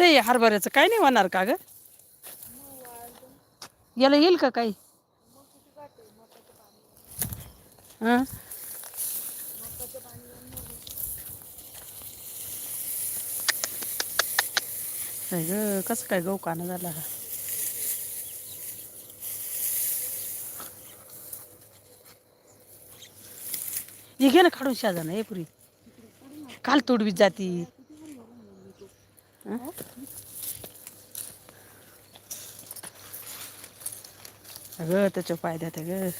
इथे हरभऱ्याचं काय नाही होणार का ग? याला येईल का काही? हां? नाही ग कसं काय गहू काना झाला हा? हे घे ना काढून शाजाना हे पुरी. काल तोडवीत जाती. अगं त्याच्या फायद्यात ग.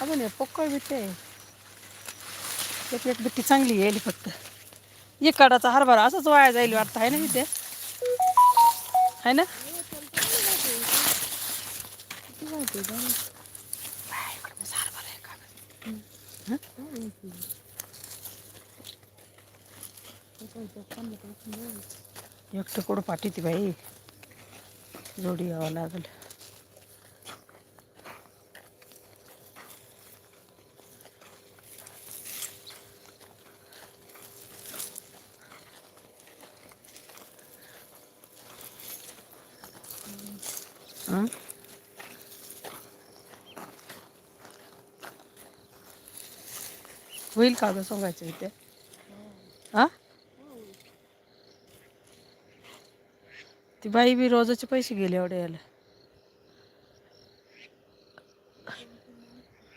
अजून हे. पोकळ बिट्टे. एक एक बिट्टी चांगली येईल फक्त. एक काडाचा हरभरा असंच वाया जाईल वाटतं आहे ना इथे? आहे ना? बाय, इकडं मस्त हरभरा आहे का गं? एकटं कुठं पाठी ती बाई जोडी यावं लागल होईल का गं सोंगायचं इथे? हा? ती बाई बी रोजाचे पैसे गेले एवढे याला.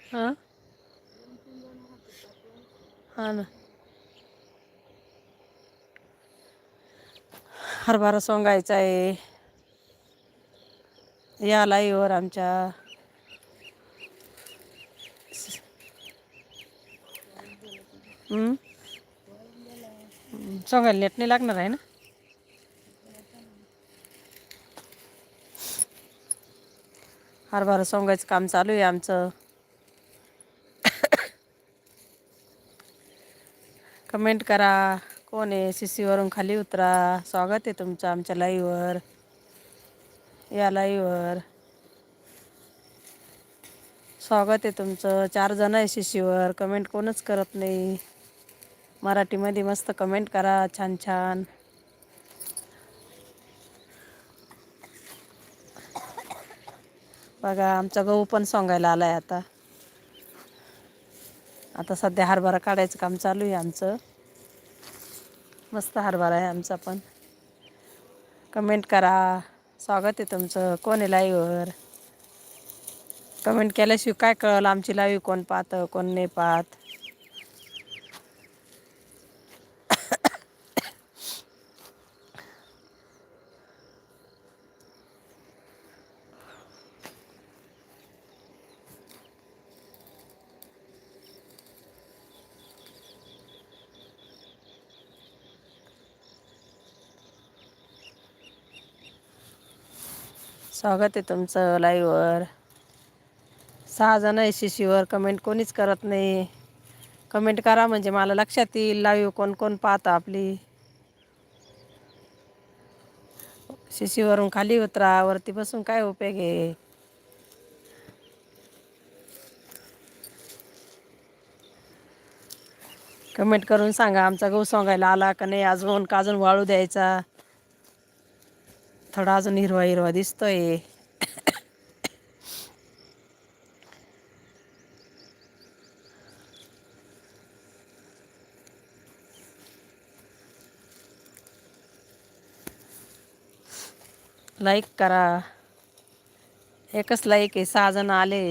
हा? हा ना. हरभरा सोंगायचा आहे. या लाईवर आमच्या हं? हं, सोंगायला नेट नाही लागणार आहे ना? हरभरा सोंगायचं काम चालू आहे आमचं. कमेंट करा. कोण आहे? सी सीवरून खाली उतरा. स्वागत आहे तुमचं आमच्या लाईव्हवर या लाईव्हवर स्वागत आहे तुमचं. चार जण आहे शिशीवर कमेंट कोणच करत नाही. मराठीमध्ये मस्त कमेंट करा छान छान. बघा आमचा गहू पण सोंगायला आला आहे आता. आता सध्या हरभरा काढायचं काम चालू आहे आमचं. मस्त हरभरा आहे आमचा पण. कमेंट करा. स्वागत आहे तुमचं. कोण आहे लाईव्हवर कमेंट केल्याशिवाय काय कळलं? आमची लाईव्ह कोण पाहतं कोण नाही पाहत? स्वागत आहे तुमचं लाईव्हवर सहा जण आहे शिशीवर कमेंट कोणीच करत नाही. कमेंट करा म्हणजे मला लक्षात येईल लाईव्ह कोण कोण पाहतं आपली. शिशीवरून खाली उतरा वरती बसून काय उपयोग आहे? कमेंट करून सांगा आमचा गहू सोंगायला आला का नाही? अजून काजून वाळू द्यायचा? थोडा अजून हिरवा हिरवा दिसतोय. लाईक करा. एकच लाईक आहे सहा जण आले.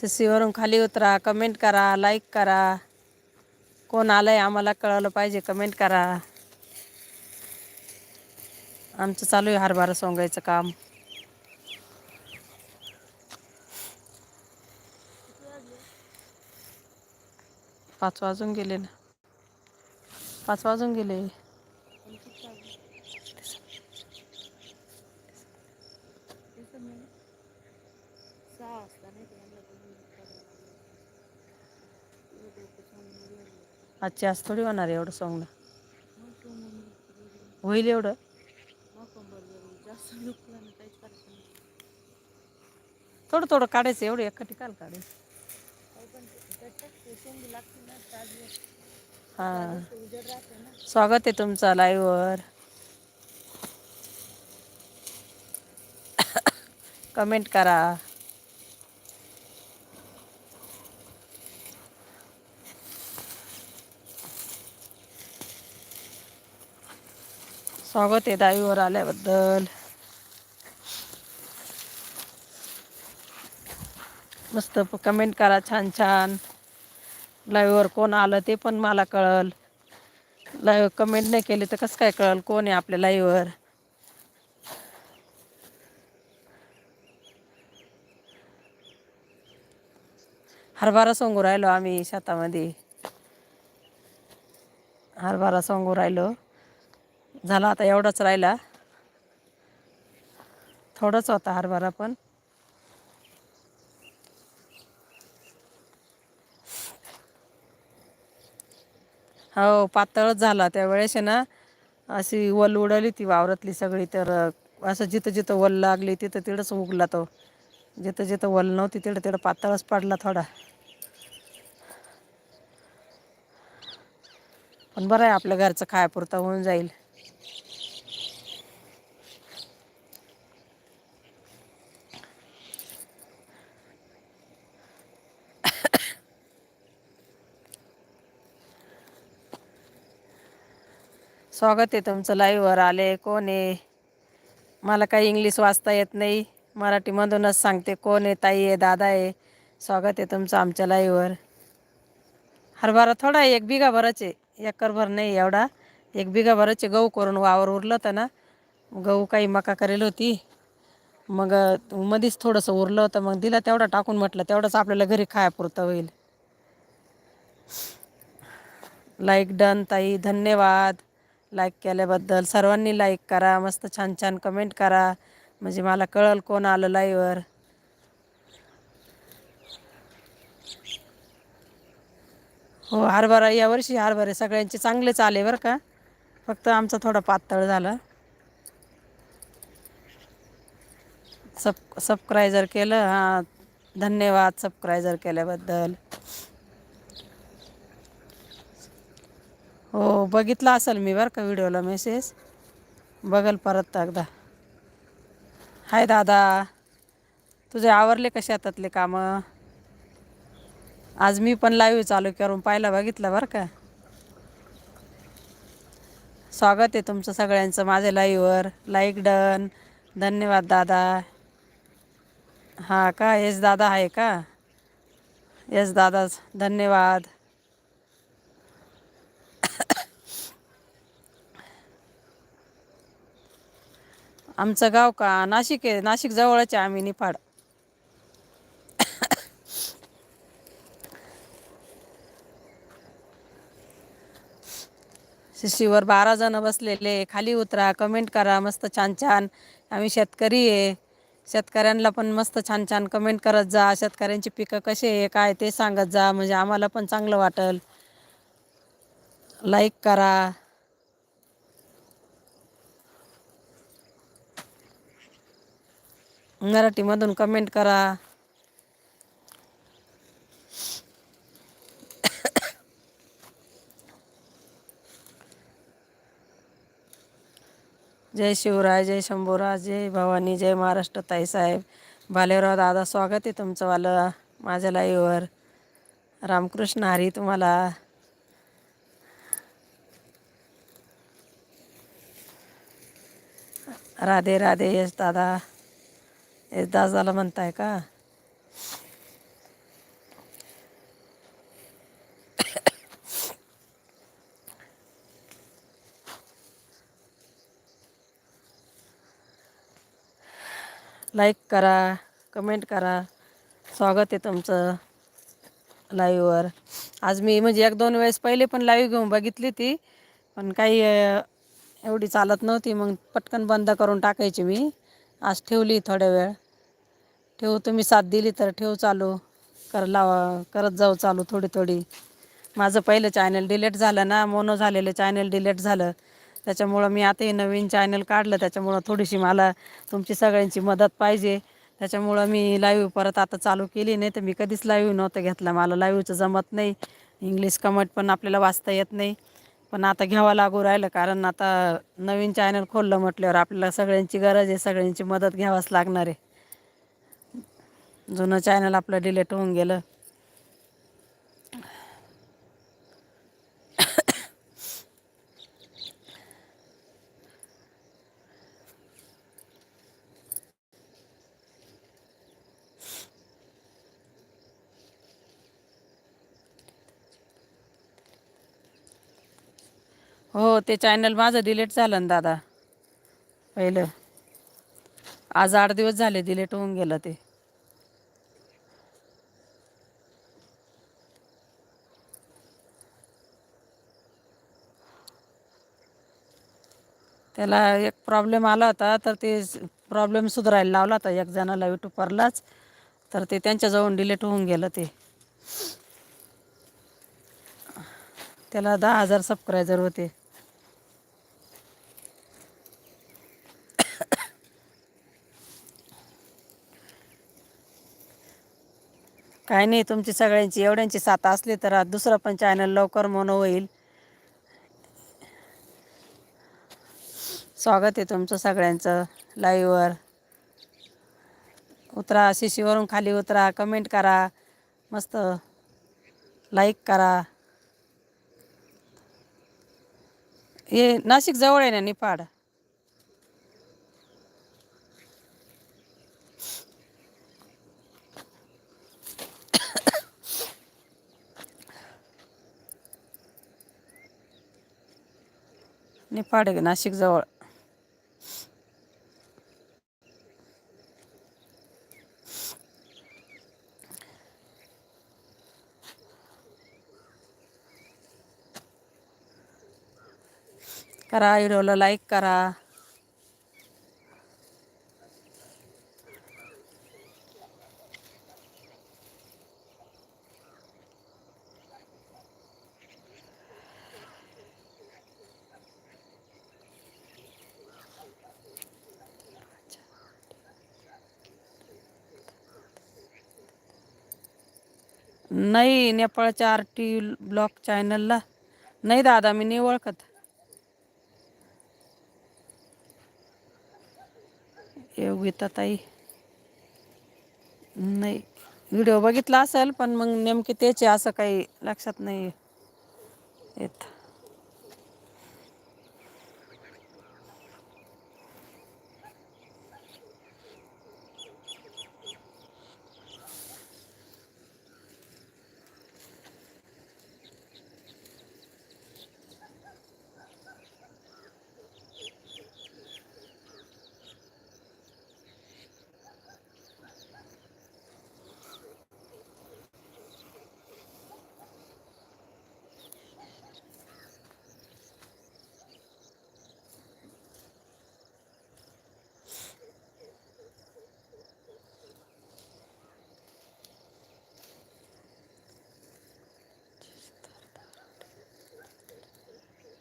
सीसीवरून खाली उतरा कमेंट करा लाईक करा. कोण आलंय आम्हाला कळवलं पाहिजे कमेंट करा. आमचं चालू आहे हरभरा सोंगायचं काम. पाच वाजून गेले ना. पाच वाजून गेले. आजची आज थोडी होणार आहे एवढं सोंगणं. होईल एवढं? थोडं थोडं काढायचं एवढं एका ठिकाण काढायचं. हां. स्वागत आहे तुमचं लाईव्हवर कमेंट करा. स्वागत आहे दाईवर आल्याबद्दल. मस्त कमेंट करा छान छान. लाईव्हवर कोण आलं ते पण मला कळल. लाईव्ह कमेंट नाही केली तर कसं काय कळल? कोण आहे आपल्या लाईव्हवर हरभरा सोंगू राहिलो आम्ही शेतामध्ये. हरभरा सोंगू राहिलो. झाला आता एवढाच राहिला. थोडंच होता हरभरा पण. हो पातळच झाला त्यावेळेस आहे ना. अशी वल उडवली ती वावरातली सगळी तर असं जिथं जिथं वल लागली तिथं तिथंच उगला तो. जिथं जिथं वल नव्हती तिथं तिथं पातळच पडला थोडा. पण बरं आहे आपल्या घरचं खायापुरता होऊन जाईल. स्वागत आहे तुमचं लाईव्हवर आले कोण आहे? मला काही इंग्लिश वाचता येत नाही. मराठीमधूनच सांगते कोण आहे ताई आहे दादा आहे. स्वागत आहे तुमचं आमच्या लाईव्हवर हरभरा थोडा आहे एक बिघा भराचे. एकरभर नाही एवढा. एक बिघा भराचे गहू करून वावर उरलं होतं ना. गहू काही मका करेल होती. मग मध्येच थोडंसं उरलं होतं. मग दिला तेवढा टाकून म्हटलं तेवढंच आपल्याला घरी खायापुरतं होईल. लाईक डन ताई. धन्यवाद. लाईक केल्याबद्दल सर्वांनी लाईक करा मस्त छान छान कमेंट करा. म्हणजे मला कळल कोण आलं लाईवर हो हरभरा यावर्षी हरभरे सगळ्यांचे चांगलेच आले बरं का. फक्त आमचा थोडा पातळ झाला. सब सबस्क्रायझर केलं हां धन्यवाद सबस्क्रायझर केल्याबद्दल. हो बघितला असेल मी बरं का व्हिडिओला मेसेज बघल परत एकदा. हाय दादा. तुझे आवरले का शेतातले कामं? आज मी पण लाईव्ह चालू करून पाहिलं बघितलं बरं का. स्वागत आहे तुमचं सगळ्यांचं माझ्या लाईव्हवर लाईक डन धन्यवाद दादा. हां का? येस दादा आहे का? येस दादाच धन्यवाद. आमचं गाव का? नाशिक आहे. नाशिक जवळच आहे आम्ही निफाड. शिशीवर बारा जण बसलेले. खाली उतरा कमेंट करा मस्त छान छान आम्ही शेतकरी आहे. शेतकऱ्यांना पण मस्त छान छान कमेंट करत जा. शेतकऱ्यांची पिकं कसे आहे काय ते सांगत जा. म्हणजे आम्हाला पण चांगलं वाटेल. लाईक करा. मराठीमधून कमेंट करा. जय शिवराय जय शंभूराज जय भवानी जय महाराष्ट्र ताईसाहेब भालेराव दादा स्वागत आहे तुमचंवालं माझ्या लाईव्हवर रामकृष्ण हरी तुम्हाला. राधे राधे यश दादा. यश दादाला म्हणताय का? लाईक करा कमेंट करा. स्वागत आहे तुमचं लाईव्हवर आज मी म्हणजे एक दोन वेळेस पहिले पण लाईव्ह घेऊन बघितली ती पण काही एवढी चालत नव्हती. मग पटकन बंद करून टाकायची मी. आज ठेवली थोड्या वेळ. ठेवू तुम्ही साथ दिली तर ठेवू चालू. कर लावा करत जाऊ चालू थोडी थोडी. माझं पहिलं चॅनल डिलीट झालं ना मोनो झालेलं चॅनल डिलीट झालं. त्याच्यामुळं मी आताही नवीन चॅनल काढलं त्याच्यामुळं थोडीशी मला तुमची सगळ्यांची मदत पाहिजे. त्याच्यामुळं मी लाईव्ह परत आता चालू केली नाही तर मी कधीच लाईव्ह नव्हतं घेतलं. मला लाईव्हचं जमत नाही. इंग्लिश कमेंट पण आपल्याला वाचता येत नाही. पण आता घ्यावं लागू राहिलं कारण आता नवीन चॅनल खोललं म्हटल्यावर आपल्याला सगळ्यांची गरज आहे सगळ्यांची मदत घ्यावाच लागणार आहे. जुनं चॅनल आपलं डिलीट होऊन गेलं. हो ते चॅनल माझं डिलीट झालं ना दादा. पहिलं. आज आठ दिवस झाले डिलीट होऊन गेलं ते. त्याला एक प्रॉब्लेम आला होता तर ते प्रॉब्लेम सुधारायला लावला होता एक जणाला युट्यूबवरलाच तर ते त्यांच्याजवळून डिलीट होऊन गेलं ते. त्याला दहा हजार सबस्क्रायझर होते. काय नाही तुमची सगळ्यांची एवढ्यांची साथ असली तर दुसरं पण चॅनल लवकर मोनो होईल. स्वागत आहे तुमचं सगळ्यांचं लाईव्हवर उतरा शिशीवरून खाली उतरा कमेंट करा मस्त लाईक करा. हे नाशिक जवळ आहे ना निफाड? निपाड आहे नाशिक जवळ. करा व्हिडिओला लाईक करा. नाही नेपाळच्या आर टी ब्लॉक चॅनलला. नाही दादा मी नाही ओळखत. योगिता ताई. नाही. व्हिडिओ बघितला असेल पण मग नेमके त्याचे असं काही लक्षात नाही येत.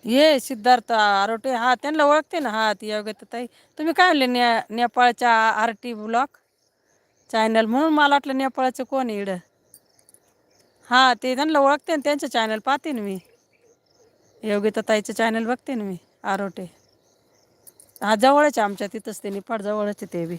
ये सिद्धार्थ आरोटे हा त्यांना ओळखते ना हा ती योग्यता ताई. तुम्ही काय म्हणले ने नेपाळच्या आर टी ब्लॉक चॅनल म्हणून? मला वाटलं नेपाळचं कोण इड इडं? हां ते त्यांना ओळखते ना त्यांचं चॅनल पाहते ना मी. योगिता ताईचं चॅनल बघते ना मी आरोटे. हा जवळच आहे आमच्या तिथंच ते नेपाळ जवळच आहे ते बी.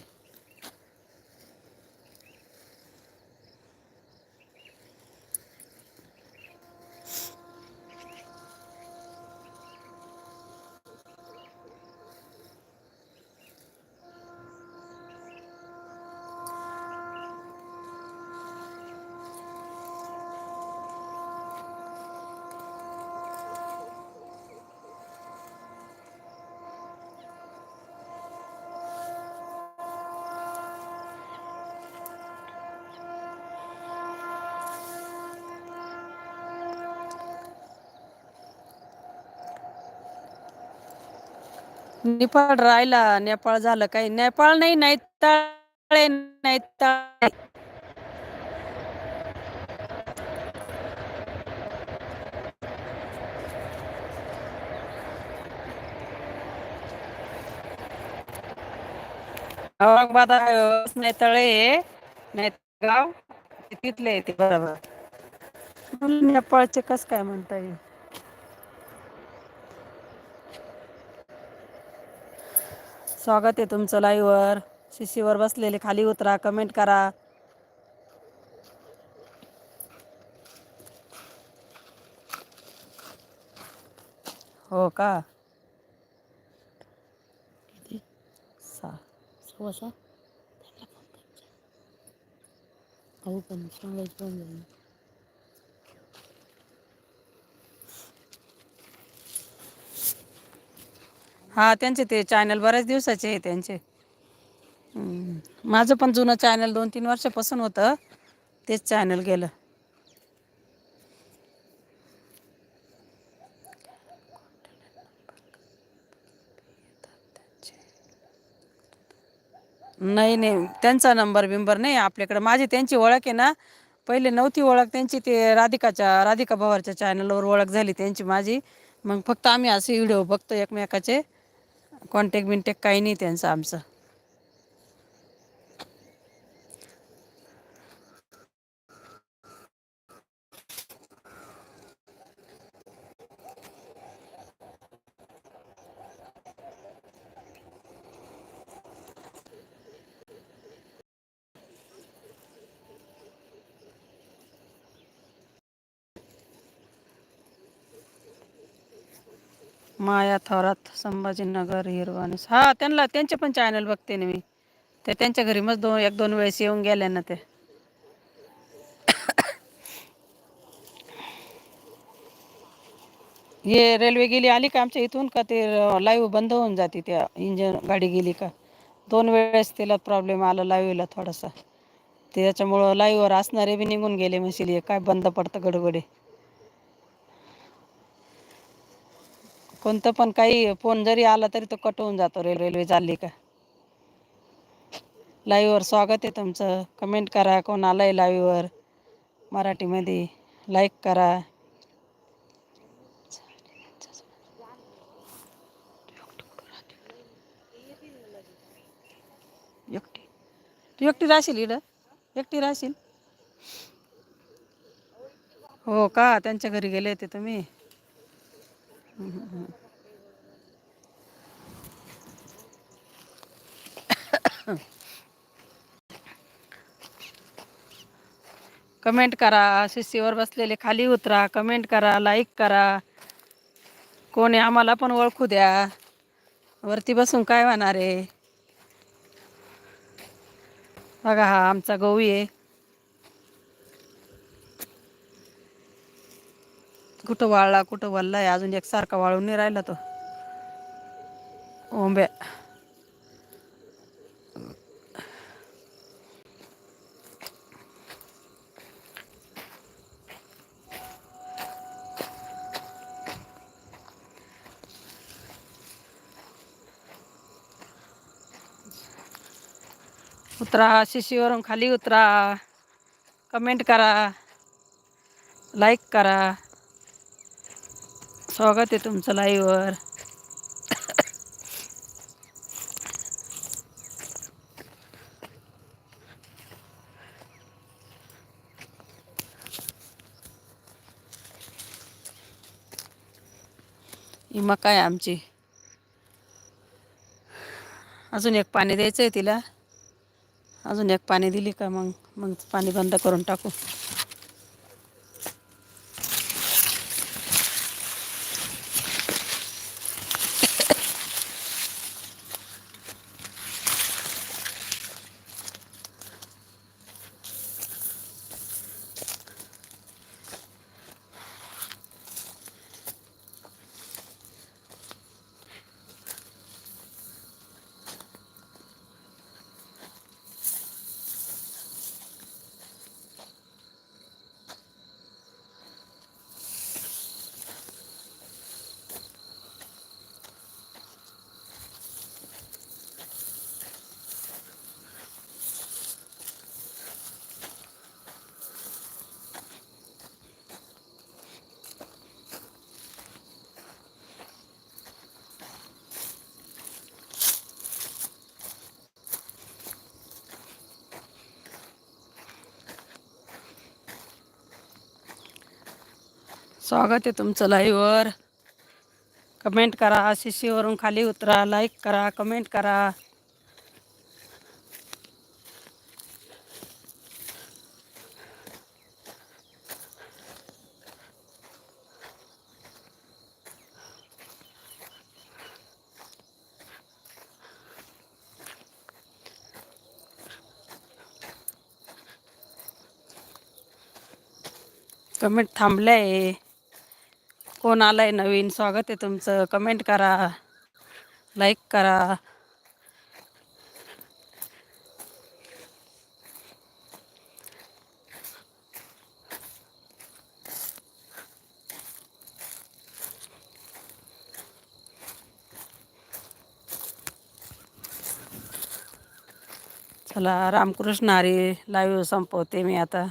नेपाळ राहिला नेपाळ झालं काही. नेपाळ नाही नैताळे नैताळे औरंगाबाद नैताळे नैगाव तिथले ते बरोबर. नेपाळचे कस काय म्हणता येईल? स्वागत आहे तुमचं लाईव्हवर शिशीवर बसलेले खाली उतरा कमेंट करा. हो का? सहा त्यांना फोन करायचा अहो पण सांगायचं पण झालं हा त्यांचे ते चॅनल बऱ्याच दिवसाचे आहे त्यांचे. हम्म. माझं पण जुनं चॅनल दोन तीन वर्षापासून होतं. तेच चॅनल गेलं. नाही नाही. त्यांचा नंबर बिंबर नाही आपल्याकडे. माझी त्यांची ओळख आहे ना. पहिले नव्हती ओळख. त्यांची ते राधिकाच्या राधिका भवारच्या चॅनलवर ओळख झाली त्यांची माझी. मग फक्त आम्ही असे व्हिडिओ बघतो एकमेकाचे. कॉन्टॅक्ट बिनटॅक्ट काही नाही त्यांचं आमचं. माया थोरात संभाजीनगर हिरवानी. हा त्यांना त्यांचे पण चॅनल बघते ना मी. ते त्यांच्या घरी मग दोन एक दोन वेळेस येऊन गेले ना ते. हे रेल्वे गेली आली का आमच्या इथून का ते लाईव्ह बंद होऊन जाते त्या इंजन गाडी गेली का? दोन वेळेस तिला प्रॉब्लेम आला लाईव्हला थोडासा. त्याच्यामुळं लाईव्हवर असणारे बी निघून गेले म्हणशील हे काय बंद पडतं गडबडे कोणतं पण काही फोन जरी आला तरी तो कट होऊन जातो रेल्वे रेल्वे चालली का. लाईव्हवर स्वागत आहे तुमचं. कमेंट करा कोण आलंय लाईव्हवर मराठीमध्ये लाईक करा. एकटी. तू एकटी राहशील इकडं एकटी राहशील? हो का? त्यांच्या घरी गेले होते तुम्ही? कमेंट करा शिस्तीवर बसलेले खाली उतरा कमेंट करा लाईक करा. कोणी आम्हाला पण ओळखू द्या. वरती बसून काय होणार आहे? बघा हा आमचा गहू आहे. कुठं वाळला कुठं वल्लाय अजून एकसारखा वाळून नाही राहिला तो. ओंब्या. उतरा शिशीवरून खाली उतरा. कमेंट करा. लाईक करा. स्वागत आहे तुमचं लाईव्हवर ही मका आहे आमची? अजून एक पाणी द्यायचं आहे तिला. अजून एक पाणी दिली का मग? मग पाणी बंद करून टाकू. स्वागत आहे तुमचं लाईव्हवर कमेंट करा शिशीवरून खाली उतरा लाईक करा कमेंट करा. कमेंट थांबले आहे कोण आलंय नवीन स्वागत आहे तुमचं. कमेंट करा लाईक करा. चला रामकृष्ण हरी लाईव्ह संपवते मी आता.